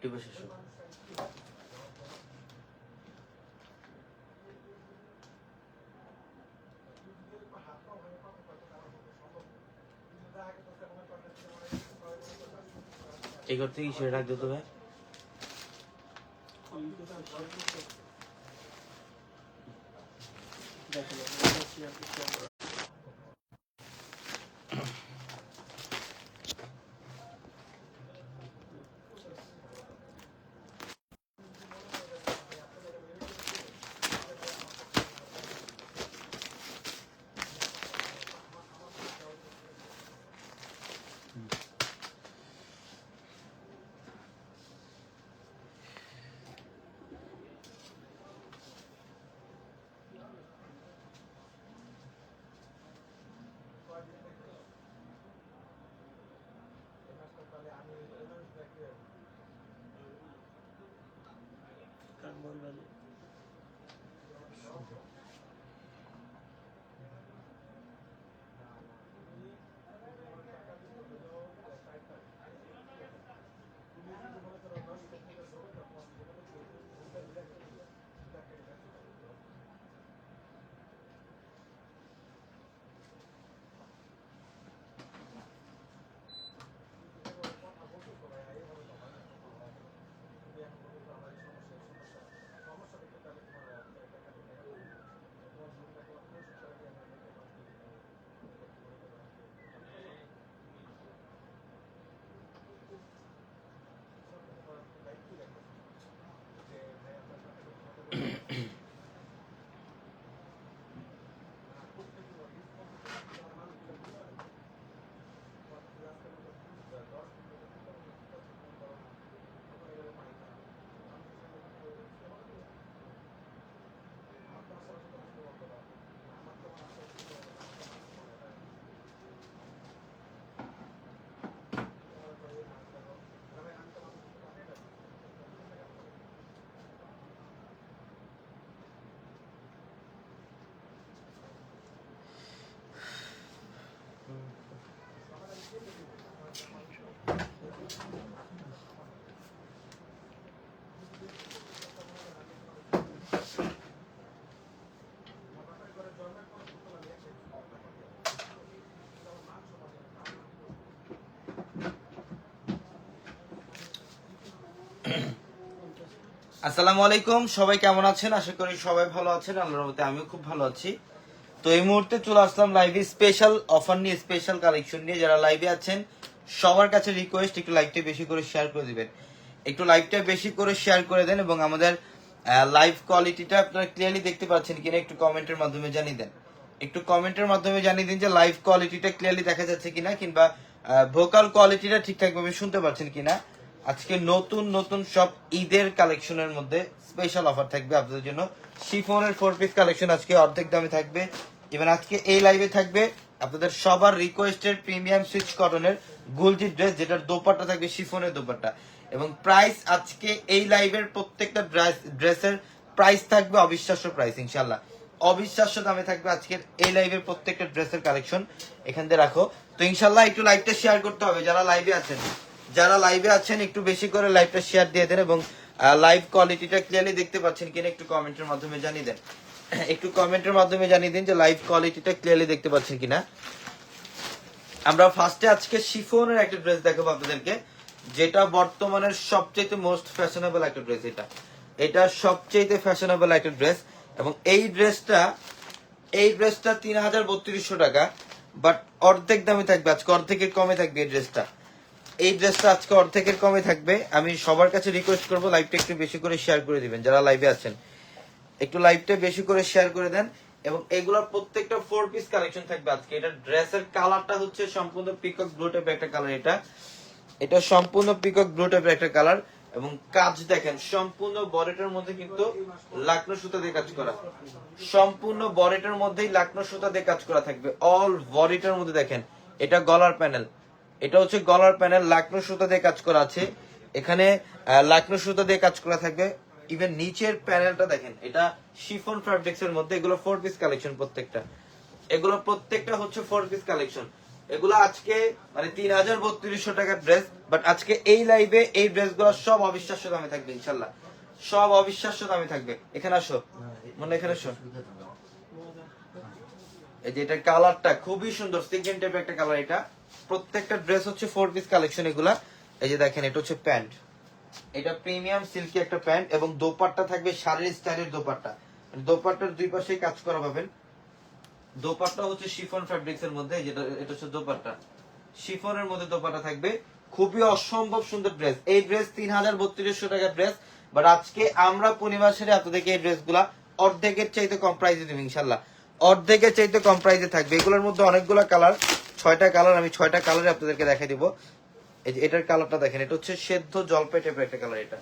একটু বেশি শুরু এই ঘর থেকে সেটা রাখ দিতে ভাই আসসালামু আলাইকুম, সবাই কেমন আছেন? আশা করি সবাই ভালো আছেন, আল্লাহর রহমতে আমিও খুব ভালো আছি। তো এই মুহূর্তে চলে আসলাম লাইভে স্পেশাল অফার নিয়ে স্পেশাল কালেকশন নিয়ে। যারা লাইভে আছেন, সবার কাছে রিকোয়েস্ট একটু লাইভটা বেশি করে শেয়ার করে দিবেন। একটু লাইভটা বেশি করে শেয়ার করে দেন এবং আমাদের লাইভ কোয়ালিটিটা আপনারা ক্লিয়ারলি দেখতে পাচ্ছেন কিনা একটু কমেন্টের মাধ্যমে জানিয়ে দেন। একটু কমেন্টের মাধ্যমে জানিয়ে দিন যে লাইভ কোয়ালিটিটা ক্লিয়ারলি দেখা যাচ্ছে কিনা কিংবা ভোকাল কোয়ালিটিটা ঠিকঠাকভাবে শুনতে পাচ্ছেন কিনা। আজকে নতুন নতুন সব ঈদের কালেকশনের মধ্যে স্পেশাল অফার থাকবে আপনাদের জন্য। শিফনের ফোর পিস কালেকশন আজকে অর্ধেক দামে থাকবে। ইভেন আজকে এই লাইভে থাকবে আপনাদের সবার রিকোয়েস্টের প্রিমিয়াম সুইচ কটনের গুলজি ড্রেস যেটার দোপাট্টা থাকবে শিফনের দোপাট্টা। এবং প্রাইস আজকে এই লাইভের প্রত্যেকটা ড্রেসের প্রাইস থাকবে অবিশ্বাস্য প্রাইস ইনশাল্লাহ অবিশ্বাস্য দামে থাকবে আজকের এই লাইভের প্রত্যেকটা ড্রেসের কালেকশন এখান থেকে রাখো। তো ইনশাল্লাহ একটু লাইভটা শেয়ার করতে হবে, যারা লাইভে আছেন। যারা লাইভে আছেন, একটু বেশি করে লাইভটা শেয়ার দিয়ে দেন এবং লাইভ কোয়ালিটিটা ক্লিয়ারলি দেখতে পাচ্ছেন কিনা একটু কমেন্টের মাধ্যমে জানিয়ে দেন। একটু কমেন্টের মাধ্যমে জানিয়ে দিন যে লাইভ কোয়ালিটিটা ক্লিয়ারলি দেখতে পাচ্ছেন কিনা। আমরা ফার্স্টে আজকে শিফনের একটা ড্রেস দেখাবো আপনাদেরকে, যেটা বর্তমানের সবচেয়ে মোস্ট ফ্যাশনেবল একটা ড্রেস এটা। এটা সবচেয়ে ফ্যাশনেবল একটা ড্রেস এবং এই ড্রেসটা এই ড্রেসটা তিন হাজার বত্রিশশো টাকা বাট অর্ধেক দামে থাকবে, আজকে অর্ধেকের কমে থাকবে এই ড্রেসটা এই ড্রেসটা আজকে অর্ধেকের কমে থাকবে। আমি সবার কাছে রিকোয়েস্ট করব লাইভটা একটু বেশি করে শেয়ার করে দিবেন, যারা লাইভে আছেন। একটু লাইভটা বেশি করে শেয়ার করে দেন এবং এগুলোর প্রত্যেকটা ফোর পিস কালেকশন থাকবে আজকে। এটা ড্রেসের কালারটা হচ্ছে সম্পূর্ণ পিকক ব্লু টাইপের একটা কালার এটা। এটা সম্পূর্ণ পিকক ব্লু টাইপের একটা কালার এবং কাজ দেখেন, সম্পূর্ণ বডিটার মধ্যে কিন্তু লাকনো সুতা দিয়ে কাজ করা। সম্পূর্ণ বডিটার মধ্যেই লাকনো সুতা দিয়ে কাজ করা থাকবে। অল বডিটার মধ্যে দেখেন, এটা গলার প্যানেল এটা হচ্ছে গলার প্যানেল লাকনো সুতা দিয়ে কাজ করা আছে। এখানে লাকনো সুতা দিয়ে কাজ করা থাকবে। ইভেন নিচের প্যানেলটা দেখেন, এটা শিফন ফ্যাব্রিক্স এর মধ্যে, এগুলো ফোর পিস কালেকশন প্রত্যেকটা। এগুলো প্রত্যেকটা হচ্ছে ফোর পিস কালেকশন এগুলো আজকে মানে তিন হাজার বত্রিশশো টাকার ড্রেস বাট আজকে এই লাইভে এই ড্রেসগুলো সব অবিশ্বাস্য দামে থাকবে, ইনশাল্লাহ। সব অবিশ্বাস্য দামে থাকবে। এখানে আসো। মানে এখানে আসো। এই যে এটার কালারটা খুবই সুন্দর সেকেন্ড টাইপের একটা কালার এটা। প্রত্যেকটা ড্রেস হচ্ছে ফোর পিস কালেকশন এগুলা। এই যে দেখেন, এটা হচ্ছে প্যান্ট। এটা প্রিমিয়াম সিল্কি একটা প্যান্ট এবং দোপাট্টা থাকবে শাড়ির স্টাইলের দোপাট্টা। মানে দোপাট্টার দুই পাশেই কাজ করা পাবেন। দোপাট্টা হচ্ছে শিফন ফ্যাব্রিক্স এর মধ্যে যেটা এটা হচ্ছে দোপাট্টা। শিফনের মধ্যে দোপাট্টা থাকবে। খুবই অসম্ভব সুন্দর ড্রেস এই ড্রেস তিন হাজার বত্রিশশো টাকার ড্রেস বাট আজকে আমরা পূর্ণিমা সেরে আপনাদেরকে এই ড্রেসগুলা অর্ধেকের চাইতে কম প্রাইসে দেবো ইনশাল্লাহ। অর্ধেকের চাইতে কম প্রাইসে থাকবে। এগুলোর মধ্যে অনেকগুলো কালার ছয়টা কালার, আমি ছয়টা কালারে আপনাদেরকে দেখাই দিব। এই যে এটার কালারটা দেখেন, এটা হচ্ছে সেদ্ধ জলপাই টাইপের একটা কালার এটা।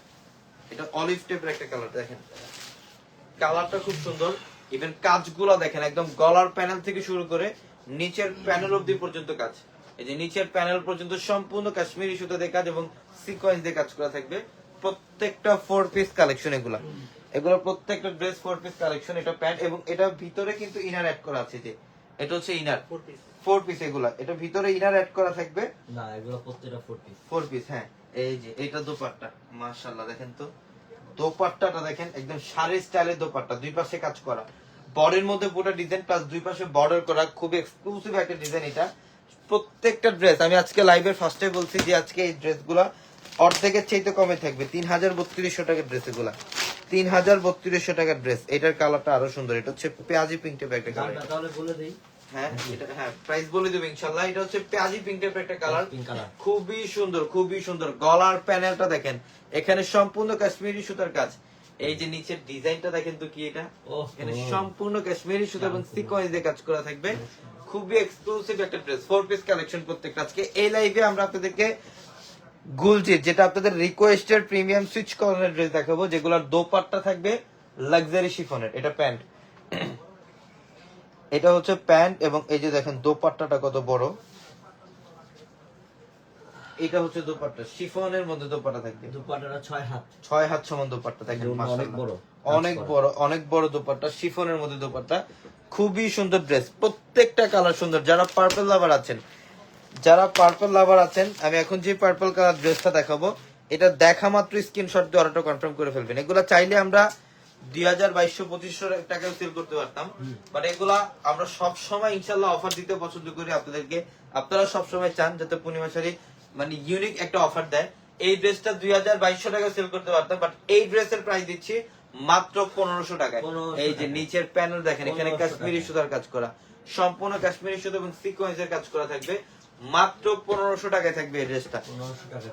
এটা অলিভ টাইপের একটা কালার, দেখেন। কালারটা খুব সুন্দর। ইভেন কাজগুলো দেখেন, একদম গলার প্যানেল থেকে শুরু করে নিচের প্যানেল অবধি পর্যন্ত কাজ। এই যে নিচের প্যানেল পর্যন্ত সম্পূর্ণ কাশ্মীরি সুতো দিয়ে কাজ এবং সিকোয়েন্স দিয়ে কাজ করা থাকবে। প্রত্যেকটা ফোর পিস কালেকশন এগুলা। এগুলো প্রত্যেকটা ড্রেস ফোর পিস কালেকশন এটা প্যান্ট এবং এটা ভিতরে কিন্তু ইনার অ্যাড করা আছে যে। এটা হচ্ছে ইনার ফোর পিস এগুলা। এটা ভিতরে ইনার অ্যাড করা থাকবে? না এগুলো প্রত্যেকটা ফোর পিস ফোর পিস হ্যাঁ। এই যে এইটা দোপাট্টা মাশাআল্লাহ দেখেন তো। দোপাট্টাটা দেখেন একদম শাড়ি স্টাইলের দোপাট্টা দুই পাশে কাজ করা। বডির মধ্যে পুরো ডিজাইন প্লাস দুই পাশে বর্ডার করা খুব এক্সক্লুসিভ একটা ডিজাইন এটা। প্রত্যেকটা ড্রেস আমি আজকে লাইভের ফার্স্টে বলছি যে আজকে এই ড্রেসগুলা অর্ধেকের চাইতে কমে থাকবে। তিন হাজার বত্রিশশো টাকার ড্রেস এগুলা। তিন হাজার বত্রিশশো টাকার ড্রেস এটার কালারটা আরও সুন্দর। এটা হচ্ছে পেঁয়াজি পিঙ্ক টাইপের একটা কালার তাহলে বলে দেই। হ্যাঁ এটা হ্যাঁ প্রাইস বলে দেবো ইনশাল্লাহ। এটা হচ্ছে পেঁয়াজি পিঙ্ক টাইপের একটা কালার খুবই সুন্দর খুবই সুন্দর। গলার প্যানেলটা দেখেন। এখানে সম্পূর্ণ কাশ্মীরি সুতার কাজ। এই যে নিচের ডিজাইনটা দেখেন তো কি এটা? এখানে সম্পূর্ণ কাশ্মীরি সুতা এবং সিকোয়েন্স দিয়ে কাজ করা থাকবে। খুবই এক্সক্লুসিভ একটা ড্রেস ফোর পিস কালেকশন প্রত্যেকটা। আজকে এই লাইভে আমরা আপনাদেরকে গুলজির যেটা আপনাদের রিকোয়েস্টেড প্রিমিয়াম সুইচ ড্রেস দেখাবো যেগুলোর দোপাট্টা থাকবে লাক্সারি শিফনের এটা প্যান্ট। এটা হচ্ছে প্যান্ট এবং এই যে দেখেন দোপাট্টাটা কত বড়। এটা হচ্ছে দোপাট্টা। শিফনের মধ্যে দোপাট্টা থাকবে। দুপাটাটা ছয় হাত। ছয় হাত সমান দোপাট্টা এজন্য অনেক বড়। অনেক বড়। অনেক বড় দোপাট্টা। শিফনের মধ্যে দোপাট্টা। খুবই সুন্দর ড্রেস। প্রত্যেকটা কালার সুন্দর। যারা পার্পল লাভার আছেন যারা পার্পল লাভার আছেন আমি এখন যে পার্পল কালার ড্রেসটা দেখাবো এটা দেখা মাত্র স্ক্রিনশট দিয়ে অর্ডারটা কনফার্ম করে ফেলবেন। এগুলা চাইলে আমরা দুই হাজার বাইশশো পঁচিশশো টাকায় সেল করতে পারতাম। বাট এগুলা আমরা সব সময় ইনশাল্লাহ অফার দিতে পছন্দ করি আপনাদেরকে। আপনারা সব সময় চান যাতে পূর্ণিমা শাড়ি মানে ইউনিক একটা অফার দেয়। এই ড্রেসটা দুই হাজার বাইশশো টাকা সেল করতে পারতাম বাট এই ড্রেসের প্রাইস দিচ্ছি মাত্র পনেরোশো টাকায়। এই যে নিচের প্যানেল দেখেন এখানে কাশ্মীরি সুতার কাজ করা। সম্পূর্ণ কাশ্মীরি সুতো এবং সিকোয়েন্সের কাজ করা থাকবে। মাত্র পনেরোশো টাকায় থাকবে এই ড্রেসটা পনেরোশো টাকা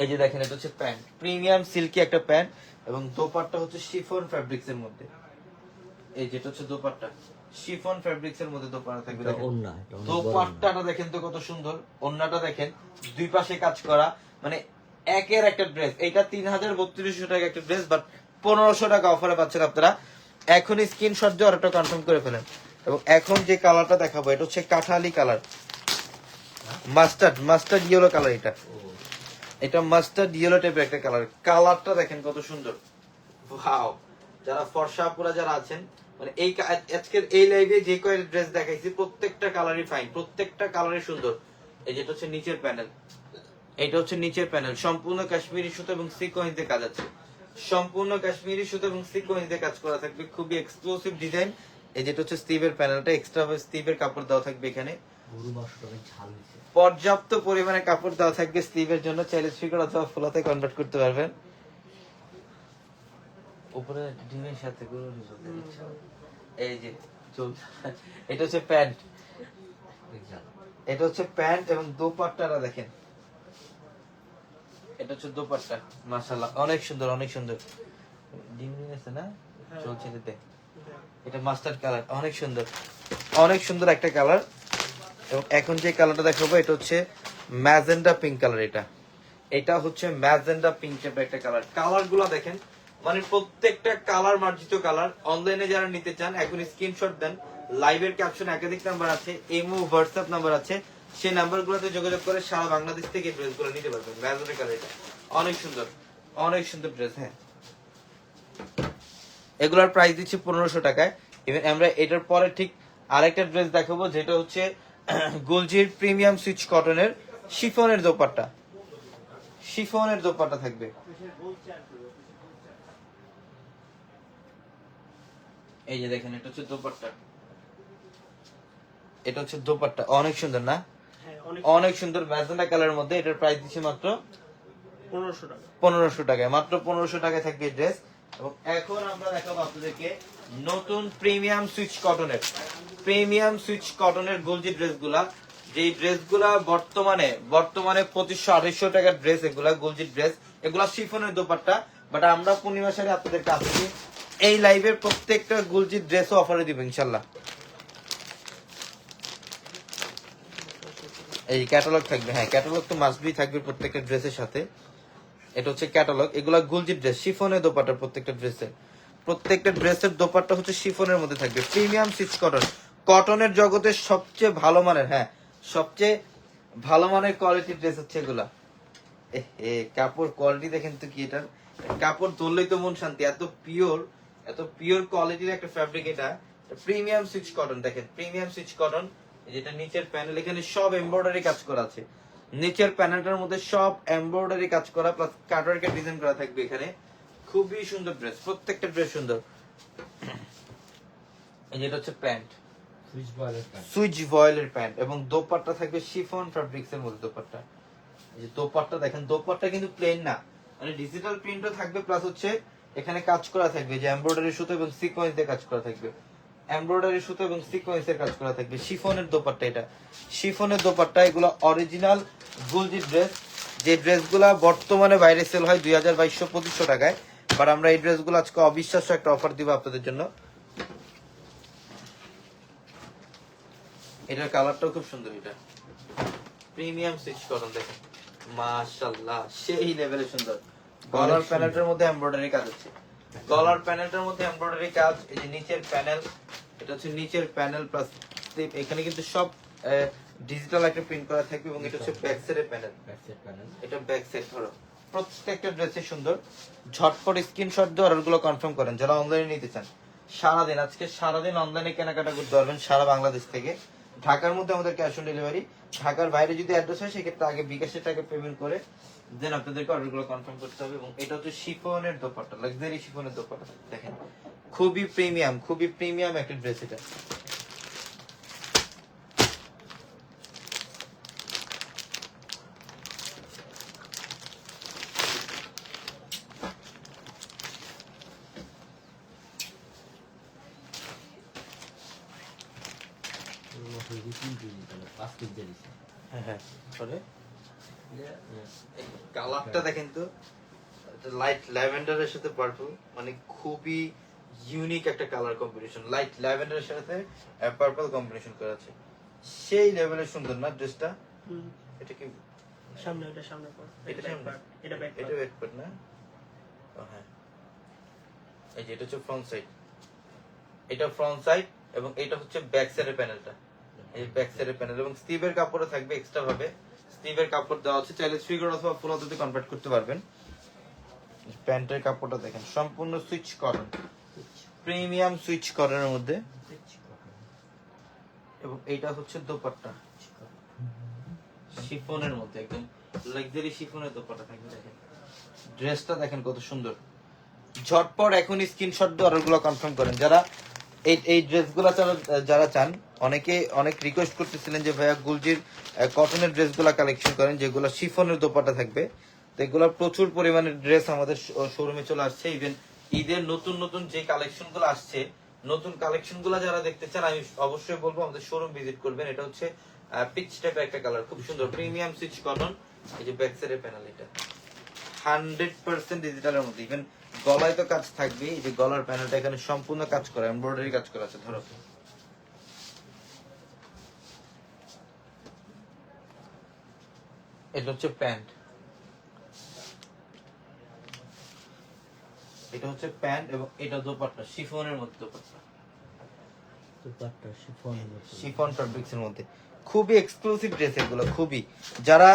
এই যে দেখেন এটা হচ্ছে প্যান্ট। প্রিমিয়াম সিল্কি একটা প্যান্ট এবং দোপাট্টা হচ্ছে শিফন ফ্যাব্রিক্স এর মধ্যে। এই যেটা হচ্ছে দোপাট্টা। শিফন ফ্যাব্রিক্স এর মধ্যে দোপাট্টা থাকবে। দোপাট্টাটা দেখেন তো কত সুন্দর। ওন্নাটা দেখেন দুই পাশে কাজ করা মানে একের একটা ড্রেস এটা তিন হাজার বত্রিশশো টাকা একটা ড্রেস বাট পনেরোশো টাকা অফারে পাচ্ছেন আপনারা। এখন স্ক্রিনশট দিয়ে অর্ডারটা কনফার্ম করে ফেলেন। এবং এখন যে কালারটা দেখাবো এটা হচ্ছে Kathali colour mustard mustard yellow colour এটা। এটা মাস্টার্ড ইয়েলো টাইপের একটা কালার কালারটা দেখেন কত সুন্দর। ওয়াও যারা ফর্সা পুরা যারা আছেন মানে এই আজকের এই লাইভে যে কয়েক ড্রেস দেখাইছি, প্রত্যেকটা কালারই ফাইন প্রত্যেকটা কালারই সুন্দর। এই যেটা হচ্ছে নিচের প্যানেল এটা হচ্ছে নিচের প্যানেল সম্পূর্ণ কাশ্মীরি সুতো এবং সিকোয়েন্স দিয়ে কাজ আছে। সম্পূর্ণ কাশ্মীরি সুতো এবং সিকোয়েন্স দিয়ে কাজ করা থাকবে। খুবই এক্সক্লুসিভ ডিজাইন এই যেটা হচ্ছে স্টিভের প্যানেলটা এক্সট্রা স্টিভের কাপড় দেওয়া থাকবে এখানে। গরু ঝাল দিছে পর্যাপ্ত পরিমাণে কাপড় দেওয়া থাকবে স্লিভের জন্য। চাইলে স্পিকার অথবা ফুলাতে কনভার্ট করতে পারবেন। উপরে ডিমের সাথে। এই যে এটা হচ্ছে প্যান্ট। এটা হচ্ছে প্যান্ট এবং দোপাট্টাটা দেখেন। এটা হচ্ছে দোপাট্টা মাশাআল্লাহ। অনেক সুন্দর অনেক সুন্দর। ডিম আছে না? চলছে এটাতে। এটা মাস্টার্ড কালার অনেক সুন্দর। অনেক সুন্দর একটা কালার। এবং এখন যে কালারটা দেখাবো, এটা হচ্ছে ম্যাজেন্ডা পিঙ্ক কালার এটা। এটা হচ্ছে ম্যাজেন্ডা পিঙ্ক টাইপের একটা কালার কালারগুলো দেখেন মানে প্রত্যেকটা কালার মার্জিত কালার অনলাইনে যারা নিতে চান, এখন স্ক্রিনশট দেন। লাইভের ক্যাপশন একাধিক নাম্বার আছে এমও হোয়াটসঅ্যাপ নাম্বার আছে। সেই নাম্বারগুলোতে যোগাযোগ করে সারা বাংলাদেশ থেকে ড্রেসগুলো নিতে পারবেন ম্যাজেন্ডা কালার এটা। অনেক সুন্দর অনেক সুন্দর ড্রেস হ্যাঁ। এগুলার প্রাইস দিচ্ছি পনেরোশো টাকায়। ইভেন আমরা এটার পরে ঠিক আরেকটা ড্রেস দেখাবো, যেটা হচ্ছে গুলজির প্রিমিয়াম সুইচ কটনের শিফনের দোপাট্টা। শিফনের দোপাট্টা থাকবে। এই যে দেখেন এটা হচ্ছে দোপাট্টা। এটা হচ্ছে দোপাট্টা। অনেক সুন্দর না? হ্যাঁ অনেক সুন্দর। ম্যাজেন্টা কালারের মধ্যে এটার প্রাইস দিচ্ছে মাত্র পনেরোশো টাকা। পনেরোশো টাকায়। মাত্র পনেরোশো টাকায় থাকবে ড্রেস। এবং এখন আমরা দেখাবো আপনাদেরকে নতুন প্রিমিয়াম সুইচ কটনের। প্রিমিয়াম সুইচ কটনের গোলজি ড্রেসগুলা। যেই ড্রেসগুলা বর্তমানে বর্তমানে পঁচিশশো আড়াইশো টাকার ড্রেস এগুলা, গোলজি ড্রেস, এগুলা শিফনের দোপাট্টা। বাট আমরা পূর্ণিমা সারে আপনাদের কাছে এই লাইভের প্রত্যেকটা গুলজি ড্রেসও অফারে দিব ইনশাল্লাহ। এই ক্যাটালগ থাকবে হ্যাঁ ক্যাটালগ তো মাস্ট বি থাকবে প্রত্যেকটা ড্রেসের সাথে। এটা হচ্ছে ক্যাটালগ এগুলা গুলজি ড্রেস, শিফনের দোপাট্টা প্রত্যেকটা ড্রেসের। প্রত্যেকটা ড্রেসের দোপাট্টা হচ্ছে শিফনের মধ্যে থাকবে। প্রিমিয়াম সিক্স কটন কটনের জগতের সবচেয়ে ভালো মানের হ্যাঁ সবচেয়ে ভালো মানের কোয়ালিটির ড্রেস হচ্ছে এগুলা। এ কাপড় কোয়ালিটি দেখেন তো কি এটার কাপড় ধরলেই তো মন শান্তি, এত পিওর এত পিওর কোয়ালিটির একটা ফ্যাব্রিক এটা। প্রিমিয়াম সুইচ কটন দেখেন প্রিমিয়াম সুইচ কটন যেটা নিচের প্যানেল এখানে সব এমব্রয়ডারি কাজ করা আছে। নিচের প্যানেলটার মধ্যে সব এমব্রয়ডারি কাজ করা প্লাস কাটওয়ার্কের ডিজাইন করা থাকবে এখানে। খুবই সুন্দর ড্রেস প্রত্যেকটা ড্রেস সুন্দর। যেটা হচ্ছে প্যান্ট। সুইচ ভয়েলের প্যান্ট এবং দোপাট্টা থাকবে শিফন ফ্যাব্রিক্স এর মধ্যে দোপাট্টা। এই যে দোপাট্টা দেখেন, দোপাট্টা কিন্তু প্লেন না। মানে ডিজিটাল প্রিন্টও থাকবে প্লাস হচ্ছে এখানে কাজ করা থাকবে, যে এমব্রয়ডারি সুতো এবং সিকোয়েন্স দিয়ে কাজ করা থাকবে। এমব্রয়ডারি সুতো এবং সিকোয়েন্স এর কাজ করা থাকবে। শিফনের দোপাট্টা এটা। শিফনের দোপাট্টা, এগুলো অরিজিনাল গুলজি ড্রেস যে ড্রেসগুলো বর্তমানে বাইরে সেল হয় দুই হাজার বাইশশো পঁচিশশো টাকায় বাট আমরা এই ড্রেসগুলো আজকে অবিশ্বাস্য একটা অফার দিব আপনাদের জন্য। এটার কালারটাও খুব সুন্দর এটা। প্রিমিয়াম সুইচ কটন দেখেন। মাশাআল্লাহ সেই লেভেলে সুন্দর। গলার প্যানেলটার মধ্যে এমব্রয়ডারি কাজ আছে গলার প্যানেলটার মধ্যে এমব্রয়ডারি কাজ এই যে নিচের প্যানেল এটা হচ্ছে নিচের প্যানেল প্লাস এখানে কিন্তু সব ডিজিটাল একটা প্রিন্ট করা থাকবে এবং এটা হচ্ছে ব্যাক সাইডের প্যানেল ব্যাক সাইড প্যানেল এটা ব্যাক সাইড ধরো। প্রত্যেকটা ড্রেসে সুন্দর। ঝটপট স্ক্রিনশট দিয়ে অর্ডারগুলো কনফার্ম করেন যারা অনলাইনে নিতে চান। সারাদিন আজকে সারাদিন অনলাইনে কেনাকাটা করতে পারবেন সারা বাংলাদেশ থেকে। ঢাকার মধ্যে আমাদের ক্যাশ অন ডেলিভারি ঢাকার বাইরে যদি অ্যাড্রেস হয়, সেক্ষেত্রে আগে বিকাশে টাকা পেমেন্ট করে দেন আপনাদেরকে অর্ডারগুলো কনফার্ম করতে হবে এবং এটা হচ্ছে শিফনের দোপাট্টা লাক্সারি শিফনের দোপাট্টা। দেখেন, খুবই প্রিমিয়াম খুবই প্রিমিয়াম একটা ড্রেস এটা তিন কেজি তাহলে পাঁচ কেজি দিয়ে দিছে হ্যাঁ হ্যাঁ সরে কালারটা দেখেন তো লাইট ল্যাভেন্ডারের সাথে পার্পল মানে খুবই ইউনিক একটা কালার কম্বিনেশন লাইট ল্যাভেন্ডারের সাথে পার্পল কম্বিনেশন করা আছে। সেই লেভেলের সুন্দর না ড্রেসটা এটা কি? সামনে এটা সামনে পর। এটা সামনে? এটা ব্যাক এটা ওয়েট কর না? হ্যাঁ। এই যে এটা হচ্ছে ফ্রন্ট সাইড এটা ফ্রন্ট সাইড এবং এটা হচ্ছে ব্যাক সাইডের প্যানেলটা এই ব্যাক সাইডের প্যানেল এবং স্টিভের কাপড়ও থাকবে এক্সট্রা ভাবে। স্টিভের কাপড় দেওয়া আছে। চাইলে ফিগার অথবা হাতাতে কনভার্ট করতে পারবেন। প্যান্টের কাপড়টা দেখেন, সম্পূর্ণ সুইচ কটন। প্রিমিয়াম সুইচ কটনের মধ্যে। এবং এইটা হচ্ছে দোপাট্টা। শিফনের মধ্যে, একদম লাক্সারি শিফনের দোপাট্টা থাকবে, দেখেন। ড্রেসটা দেখেন কত সুন্দর। ঝটপট এখন স্ক্রিনশট দিয়ে অর্ডারগুলো কনফার্ম করেন। যারা এই এই ড্রেসগুলো যারা চান, অনেকে, অনেক রিকোয়েস্ট করতেছিলেন যে ভাইয়া গুলজির কটনের ড্রেসগুলো কালেকশন করেন, যেগুলো শিফনের দোপাট্টা থাকবে। তো এগুলো প্রচুর পরিমাণে ড্রেস আমাদের শোরুমে চলে আসছে ইভেন ঈদের নতুন নতুন যে কালেকশনগুলো আসছে, নতুন কালেকশনগুলো যারা দেখতে চান, আমি অবশ্যই বলব আমাদের শোরুম ভিজিট করবেন। এটা হচ্ছে পিচ টাইপের একটা কালার খুব সুন্দর প্রিমিয়াম সুইচ কটন এই যে ব্যাক সাইডের প্যানেল এটা। হান্ড্রেড পার্সেন্ট ডিজিটালের মধ্যে ইভেন গলায় তো কাজ থাকবে, এই যে গলার প্যানেলটা এখানে সম্পূর্ণ কাজ করা এমব্রয়ডারি কাজ করা আছে, ধরো। এটা হচ্ছে প্যান্ট। এটা হচ্ছে প্যান্ট এবং এটা দোপাট্টা শিফনের মধ্যে দোপাট্টা। দোপাট্টা শিফন মধ্যে। শিফন ফ্যাব্রিক্সের মধ্যে। খুবই এক্সক্লুসিভ ড্রেস এগুলো খুবই। যারা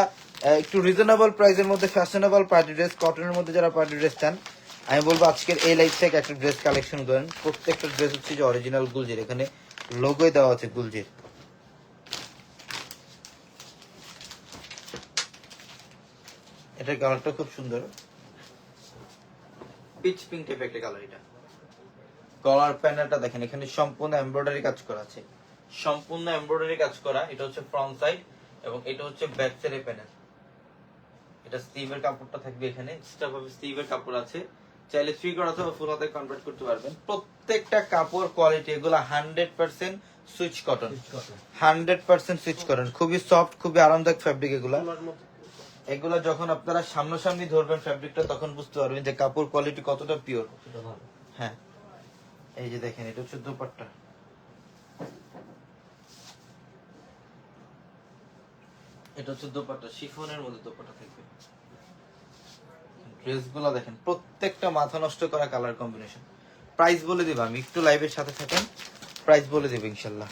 একটু রিজনেবল প্রাইসের মধ্যে ফ্যাশনেবল পার্টি ড্রেস কটনের মধ্যে যারা পার্টি ড্রেস চান আমি বলব আজকের এই লাইফ থেকে একটা ড্রেস কালেকশন করেন। প্রত্যেকটা ড্রেস হচ্ছে যে অরিজিনাল গুলজির এখানে লোগোই দেওয়া আছে গুলজির। এটার কালারটা খুব সুন্দর। পিচ পিঙ্ক টাইপের একটা কালার এটা। কলার প্যানেলটা দেখেন এখানে সম্পূর্ণ এমব্রয়ডারি কাজ করা আছে। সম্পূর্ণ এমব্রয়ডারি কাজ করা এটা হচ্ছে ফ্রন্ট সাইড এবং এটা হচ্ছে ব্যাক সাইডের প্যানেল এটা স্টিভের কাপড়টা থাকবে এখানে এক্সট্রা ভাবে স্টিভের কাপড় আছে। চাইলে ফ্রি করা অথবা ফুল হাতে কনভার্ট করতে পারবেন। প্রত্যেকটা কাপড় কোয়ালিটি এগুলো hundred percent swiss cotton hundred percent swiss cotton খুবই সফট খুবই আরামদায়ক ফ্যাব্রিক এগুলা। এগুলো যখন আপনারা সামনাসামনি ধরবেন ফ্যাব্রিকটা তখন বুঝতে পারবেন যে কাপড় কোয়ালিটি কতটা পিওর হ্যাঁ। এই যে দেখেন এটা হচ্ছে দোপাট্টা। এটা হচ্ছে দোপাট্টা শিফনের মধ্যে দোপাট্টা থাকবে। ড্রেসগুলো দেখেন প্রত্যেকটা মাথা নষ্ট করা কালার কম্বিনেশন প্রাইস বলে দেব আমি একটু লাইভের সাথে থাকেন প্রাইস বলে দেব ইনশাল্লাহ।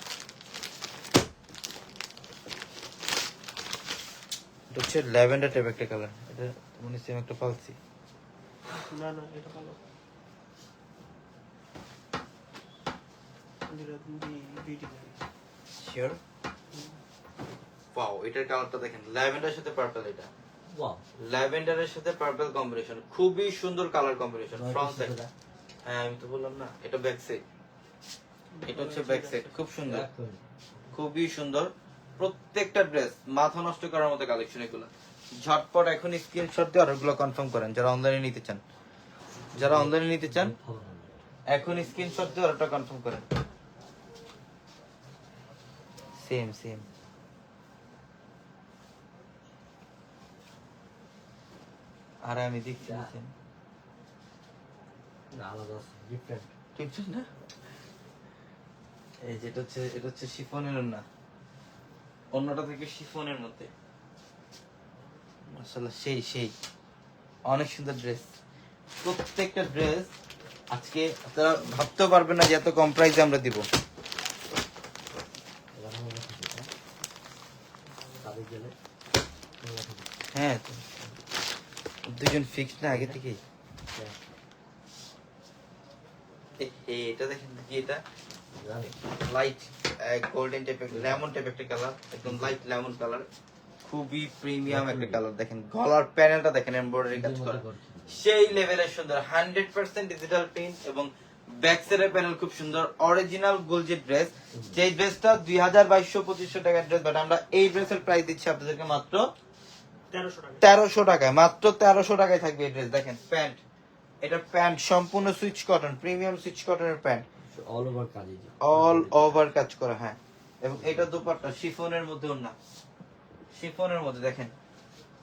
এটা হচ্ছে ল্যাভেন্ডার টাইপ একটা কালার এটা মনে হচ্ছে একটা পালছি না না এটা। শিওর ওয়াও এটার কালারটা দেখেন। ল্যাভেন্ডারের সাথে পার্পল এটা। ওয়াও ল্যাভেন্ডারের সাথে পার্পল কম্বিনেশন খুবই সুন্দর কালার কম্বিনেশন ফ্রন্ট সাইড হ্যাঁ আমি তো বললাম না এটা ব্যাক সাইড এটা হচ্ছে ব্যাক সাইড খুব সুন্দর। খুবই সুন্দর। প্রত্যেকটা ড্রেস মাথা নষ্ট করার মতো কালেকশন এগুলো। ঝটপট এখন স্ক্রিনশট দিয়ে অর্ডারগুলো কনফার্ম করেন যারা অনলাইনে নিতে চান। যারা অনলাইনে নিতে চান এখন স্ক্রিনশট দিয়ে অর্ডারটা কনফার্ম করেন। সেম সেম আর আমি দেখছি same। আলাদা ডিফারেন্ট টিপছেন না? এই যেটা হচ্ছে এটা হচ্ছে শিফনের না অন্যটা থেকে শিফনের মধ্যে। মাশাআল্লাহ, সেই সেই। অনেক সুন্দর ড্রেস প্রত্যেকটা ড্রেস আজকে আপনারা ভাবতেও পারবেন না যে এত কম প্রাইসে আমরা দিব। হ্যাঁ দুজন ফিক্সড না আগে থেকেই? এটা দেখেন কি এটা। লাইট গোল্ডেন টাইপের লেমন টাইপের একটা কালার একদম লাইট লেমন কালার খুবই প্রিমিয়াম একটা কালার দেখেন গলার প্যানেলটা দেখেন এমব্রয়ডারি কাজ করা। সেই লেভেলের সুন্দর হান্ড্রেড পার্সেন্ট ডিজিটাল প্রিন্ট এবং ব্যাক সাইডের প্যানেল খুব সুন্দর অরিজিনাল গোলজেট ড্রেস যে ড্রেসটা দুই হাজার বাইশশো পঁচিশশো টাকার ড্রেস বাট আমরা এই ড্রেসের প্রাইস দিচ্ছি আপনাদেরকে মাত্র তেরোশো টাকায় মাত্র তেরোশো টাকায় থাকবে এই ড্রেস দেখেন প্যান্ট। এটা প্যান্ট সম্পূর্ণ সুইচ কটন প্রিমিয়াম সুইচ কটনের প্যান্ট। অল ওভার কাজে অল ওভার কাজ করা হ্যাঁ। এবং এটা দুপাট্টা, শিফনের মধ্যে না শিফনের মধ্যে দেখেন।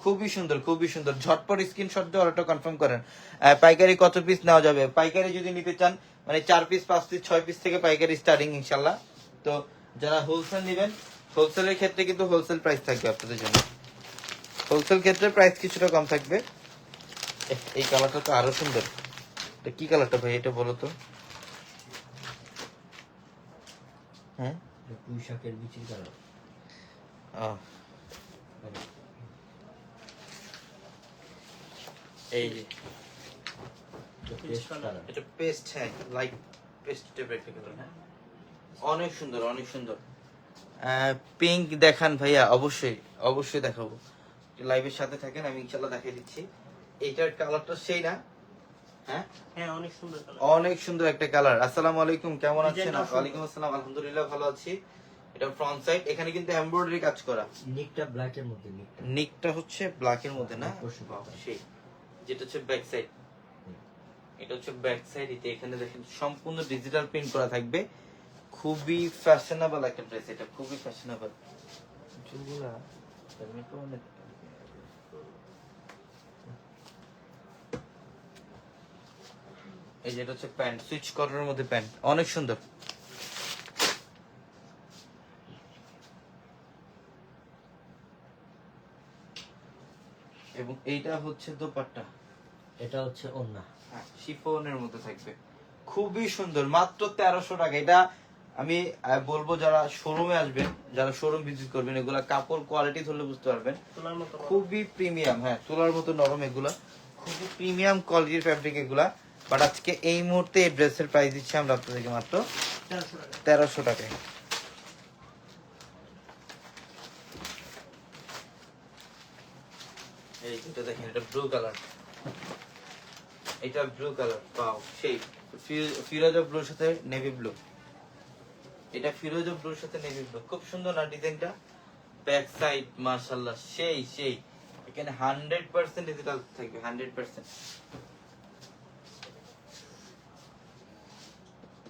খুবই সুন্দর খুবই সুন্দর। ঝটপট দিয়ে অর্ডারটা কনফার্ম করেন। পাইকারি কত পিস নেওয়া যাবে? পাইকারি যদি নিতে চান মানে চার পিস পাঁচ পিস ছয় পিস থেকে পাইকারি স্টার্টিং ইনশাল্লাহ তো যারা হোলসেল নেবেন হোলসেলের ক্ষেত্রে কিন্তু হোলসেল প্রাইস থাকবে আপনাদের জন্য। হোলসেল ক্ষেত্রে প্রাইস কিছুটা কম থাকবে। এই কালারটা তো আরও সুন্দর। কি কালারটা ভাই? এটা বলো তো। হ্যাঁ? পুঁই শাকের বিচির কারণ আহ, এই যে। এটা পেস্ট হ্যাঁ লাইট পেস্ট টাইপের একটা হ্যাঁ। অনেক সুন্দর অনেক সুন্দর। পিঙ্ক দেখান ভাইয়া অবশ্যই অবশ্যই দেখাবো। লাইভের সাথে থাকেন আমি ইনশাল্লাহ দেখিয়ে দিচ্ছি। এইটার কালারটা সেই না। অনেক সুন্দর অনেক সুন্দর একটা কালার আসসালামু আলাইকুম কেমন আছেন? ওয়ালাইকুম আসসালাম আলহামদুলিল্লাহ ভালো আছি। এটা ফ্রন্ট সাইড এখানে কিন্তু এমব্রয়ডারি কাজ করা। নিকটা ব্ল্যাক এর মধ্যে নিকটা। হচ্ছে ব্ল্যাক এর মধ্যে না? সেই। যেটা হচ্ছে ব্যাক সাইড এটা হচ্ছে ব্যাক সাইড এটা এখানে দেখেন সম্পূর্ণ ডিজিটাল প্রিন্ট করা থাকবে। খুবই ফ্যাশনেবল একটা ড্রেস এটা খুবই ফ্যাশনেবল চুলগুলা অনেক- এই যেটা হচ্ছে প্যান্ট সুইচ কটনের মধ্যে প্যান্ট। অনেক সুন্দর। এবং এইটা হচ্ছে দোপাট্টা। এটা হচ্ছে অন্য হ্যাঁ, শিফনের মধ্যে থাকবে। খুবই সুন্দর মাত্র তেরোশো টাকা। এটা আমি বলব যারা শোরুমে আসবেন যারা শোরুম ভিজিট করবেন এগুলা কাপড় কোয়ালিটি ধরলে বুঝতে পারবেন। তোলার মতো খুবই প্রিমিয়াম হ্যাঁ তোলার মতো নরম এগুলা। খুবই প্রিমিয়াম কোয়ালিটির ফ্যাব্রিক এগুলা। বাট আজকে এই মুহূর্তে এই ড্রেসের প্রাইস দিচ্ছি আমরা আপনাদেরকে মাত্র তেরোশো টাকা তেরোশো টাকায়। এই ব্লু কালার এটা ব্লু কালার সেই ব্লুর সাথে নেভি ব্লু এটা ব্লুর সাথে নেভি ব্লু খুব সুন্দর না ডিজাইনটা? ব্যাক সাইড মার্শাল্লাহ সেই সেই। এখানে হান্ড্রেড পার্সেন্ট ডিজিটাল থাকবে হান্ড্রেড পার্সেন্ট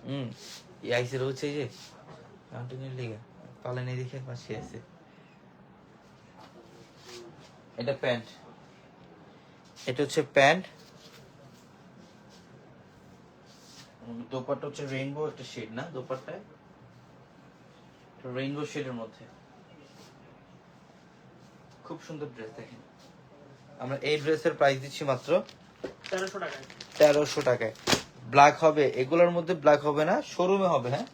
হুম এই আইসে রয়েছে যে কাউন্টিংয়ের লিগা পালেন দেখে পাশে আছে এটা প্যান্ট। এটা হচ্ছে প্যান্ট। দোপাট্টা হচ্ছে রেইনবো একটা শেড না দোপাট্টায়? রেইনবো শেডের মধ্যে। খুব সুন্দর ড্রেস দেখেন। আমরা এই ড্রেসের প্রাইস দিচ্ছি মাত্র তেরোশো টাকায়। তেরোশো টাকায়। ব্ল্যাক হবে এগুলোর মধ্যে ব্ল্যাক হবে না শোরুমে হবে হ্যাঁ?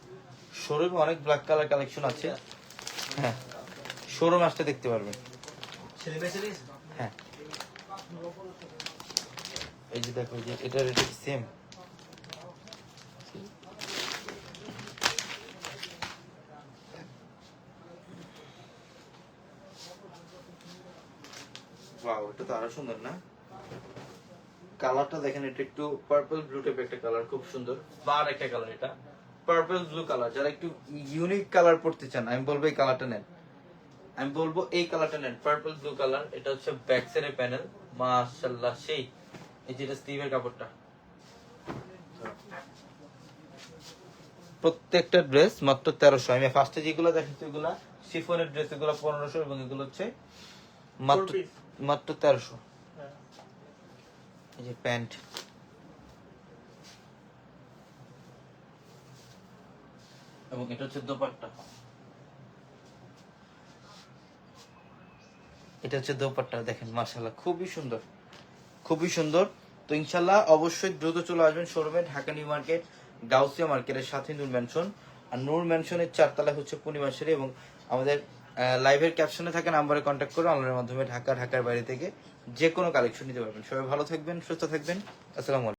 শোরুমে অনেক ব্ল্যাক কালার কালেকশন আছে। হ্যাঁ শোরুম আসতে দেখতে পারবেন। হ্যাঁ। এই যে দেখো এই যে এটা রেট সেম ওয়াও এটা তো আরও সুন্দর না? কালারটা দেখেন এটা একটু পার্পল ব্লু টাইপের একটা কালার খুব সুন্দর। বার একটা কালার এটা। পার্পল ব্লু কালার যারা একটু ইউনিক কালার পড়তে চান আমি বলব এই কালারটা নেন। আমি বলব এই কালারটা নেন পার্পল ব্লু কালার এটা হচ্ছে ব্যাক সাইডের প্যানেল মাশাআল্লাহ সেই। এই যেটা স্টিভের কাপড়টা। প্রত্যেকটা ড্রেস মাত্র তেরোশো। আমি ফার্স্টে যেগুলো দেখাচ্ছি ওগুলা শিফনের ড্রেস এগুলো পনেরোশো এবং এগুলো হচ্ছে মাত্র মাত্র তেরোশো। এই যে প্যান্ট। এবং এটা হচ্ছে দোপাট্টা। এটা হচ্ছে দোপাট্টা দেখেন মার্শাল্লাহ খুবই সুন্দর খুবই সুন্দর। তো ইনশাল্লাহ অবশ্যই দ্রুত চলে আসবেন শোরুমে ঢাকা নিউ মার্কেট গাউসিয়া মার্কেটের সাথে নূর ম্যানশন। আর নূর ম্যানশনের চারতলা হচ্ছে পূর্ণিমাশারি এবং আমাদের লাইভের ক্যাপশনে থাকা নাম্বারে কন্ট্যাক্ট করে অনলাইনের মাধ্যমে ঢাকা ঢাকার বাইরে থেকে। যে কোনো কালেকশন নিতে পারবেন। সবাই ভালো থাকবেন সুস্থ থাকবেন। আসসালামু আলাইকুম।